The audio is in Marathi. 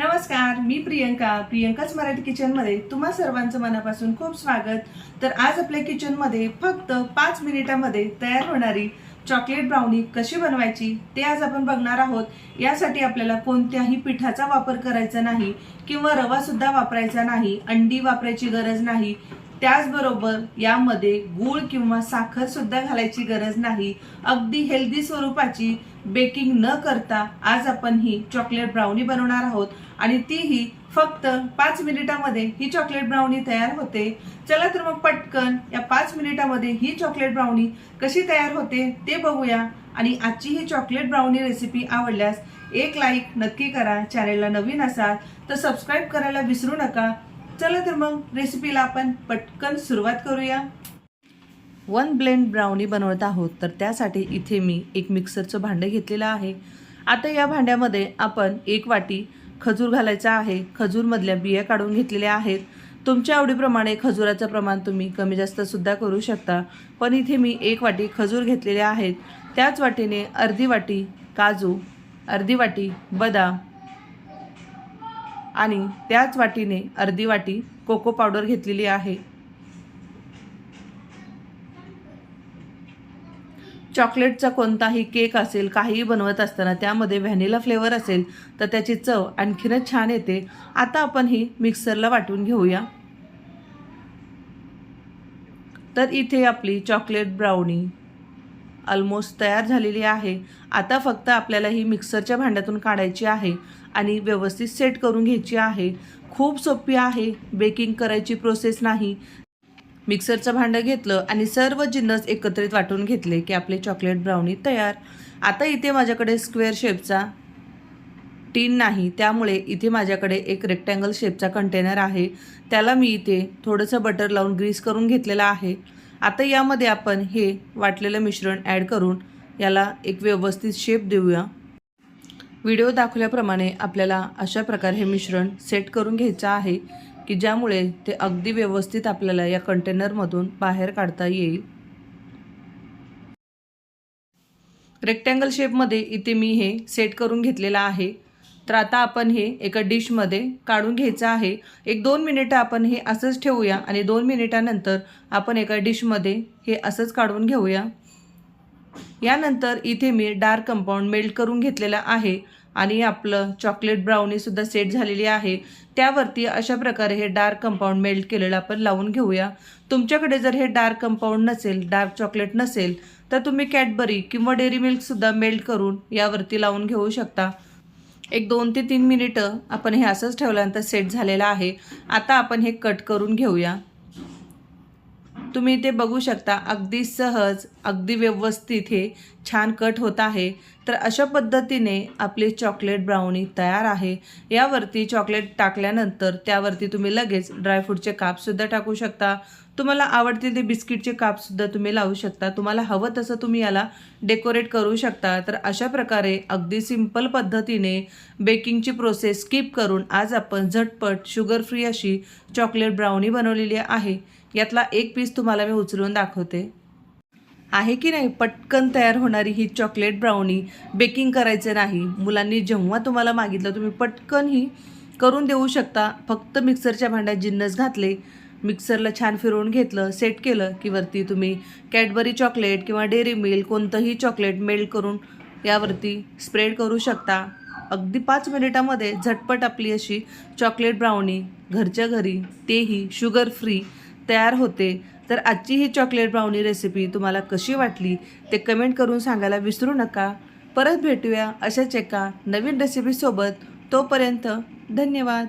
नमस्कार मी प्रियंका. प्रियंकाच मराठी किचनमध्ये तुम्हा सर्वांचं मनापासून खूप स्वागत. तर आज आपल्या किचनमध्ये फक्त पाच मिनिटामध्ये तयार होणारी चॉकलेट ब्राउनी कशी बनवायची ते आज आपण बघणार आहोत. यासाठी आपल्याला कोणत्याही पिठाचा वापर करायचा नाही किंवा रवा सुद्धा वापरायचा नाही अंडी वापरायची गरज नाही. त्याचबरोबर यामध्ये गूळ किंवा साखर सुद्धा घालायची गरज नाही. अगदी हेल्दी स्वरूपाची बेकिंग न करता आज आपण ही चॉकलेट ब्राउनी बनवणार आहोत. आणि तीही फक्त पाच मिनिटामध्ये ही चॉकलेट ब्राउनी तयार होते. चला तर मग पटकन या पाच मिनिटामध्ये ही चॉकलेट ब्राउनी कशी तयार होते ते बघूया. आणि आजची ही चॉकलेट ब्राउनी रेसिपी आवडल्यास एक लाईक नक्की करा. चॅनेलला नवीन असाल तर सबस्क्राईब करायला विसरू नका. चला तर मग रेसिपीला आपण पटकन सुरुवात करूया. वन ब्लेंड ब्राउनी बनवत आहोत तर त्यासाठी इथे मी एक मिक्सरचं भांडं घेतलेलं आहे. आता या भांड्यामध्ये आपण एक वाटी खजूर घालायचा आहे. खजूरमधल्या बिया काढून घेतलेल्या आहेत. तुमच्या आवडीप्रमाणे खजुराचं प्रमाण तुम्ही कमी जास्त सुद्धा करू शकता. पण इथे मी एक वाटी खजूर घेतलेले आहेत. त्याच वाटीने अर्धी वाटी काजू अर्धी वाटी बदाम आणि त्याच वाटीने अर्धी वाटी कोको पावडर घेतलेली आहे. चॉकलेटचा कोणताही केक असेल काहीही बनवत असताना त्यामध्ये व्हॅनिला फ्लेवर असेल तर त्याची चव आणखीनच छान येते. आता आपण ही मिक्सरला वाटून घेऊया. तर इथे आपली चॉकलेट ब्राउनी ऑलमोस्ट तयार झालेली आहे. आता फक्त आपल्याला ही मिक्सरच्या भांड्यातून काढायची आहे आणि व्यवस्थित सेट करून घ्यायची आहे. खूप सोपी आहे. बेकिंग करायची प्रोसेस नाही. मिक्सरचं भांडं घेतलं आणि सर्व जिन्नस एकत्रित वाटून घेतले की आपले चॉकलेट ब्राउनी तयार. आता इथे माझ्याकडे स्क्वेअर शेपचा टीन नाही. त्यामुळे इथे माझ्याकडे एक रेक्टँगल शेपचा कंटेनर आहे. त्याला मी इथे थोडंसं बटर लावून ग्रीस करून घेतलेलं आहे. आता यामध्ये आपण हे वाटलेलं मिश्रण ॲड करून याला एक व्यवस्थित शेप देऊया. व्हिडिओ दाखवल्याप्रमाणे आपल्याला अशा प्रकारे हे मिश्रण सेट करून घ्यायचं आहे की ज्यामुळे ते अगदी व्यवस्थित आपल्याला या कंटेनरमधून बाहेर काढता येईल. रेक्टँगल शेपमध्ये इथे मी हे सेट करून घेतलेलं आहे. तर आता आपण हे एका डिशमध्ये काढून घ्यायचं आहे. एक दोन मिनिटं आपण हे असंच ठेवूया आणि दोन मिनिटानंतर आपण एका डिशमध्ये हे असंच काढून घेऊया. यानंतर इथे मी डार्क कंपाऊंड मेल्ट करून घेतलेलं आहे आणि आपलं चॉकलेट ब्राउनीसुद्धा सेट झालेली आहे. त्यावरती अशा प्रकारे हे डार्क कंपाऊंड मेल्ट केलेलं आपण लावून घेऊया. तुमच्याकडे जर हे डार्क कंपाऊंड नसेल डार्क चॉकलेट नसेल तर तुम्ही कॅडबरी किंवा डेअरी मिल्कसुद्धा मेल्ट करून यावरती लावून घेऊ शकता. एक दोन ते तीन मिनिटं आपण हे असंच ठेवल्यानंतर सेट झालेलं आहे. आता आपण हे कट करून घेऊया. तुम्ही इथे बघू शकता. अगदी सहज अगदी व्यवस्थित हे छान कट होत आहे. तर अशा पद्धतीने आपली चॉकलेट ब्राउनी तयार आहे. यावरती चॉकलेट टाकल्यानंतर त्यावरती तुम्ही लगेच ड्रायफ्रूटचे कापसुद्धा टाकू शकता. तुम्हाला आवडतील ते बिस्किटचे कापसुद्धा तुम्ही लावू शकता. तुम्हाला हवं तसं तुम्ही याला डेकोरेट करू शकता. तर अशा प्रकारे अगदी सिंपल पद्धतीने बेकिंगची प्रोसेस स्किप करून आज आपण झटपट शुगर फ्री अशी चॉकलेट ब्राउनी बनवलेली आहे. यातला एक पीस तुम्हाला मी उचलून दाखवते. आहे की नाही पटकन तयार होणारी ही चॉकलेट ब्राउनी बेकिंग करायचं नाही. मुलांनी जेव्हा तुम्हाला मागितलं तुम्ही पटकन ही करून देऊ शकता. फक्त मिक्सरच्या भांड्यात जिन्नस घातले मिक्सरला छान फिरवून घेतलं सेट केलं की वरती तुम्ही कॅडबरी चॉकलेट किंवा डेअरी मिल्क कोणतंही चॉकलेट मेल्ट करून यावरती स्प्रेड करू शकता. अगदी पाच मिनिटामध्ये झटपट आपली अशी चॉकलेट ब्राउनी घरच्या घरी तेही शुगर फ्री तयार होते तर आजची ही चॉकलेट ब्राउनी रेसिपी तुम्हाला कशी वाटली ते कमेंट करून सांगायला विसरू नका. परत भेटूया अशाच एका नवीन रेसिपीसोबत तोपर्यंत धन्यवाद.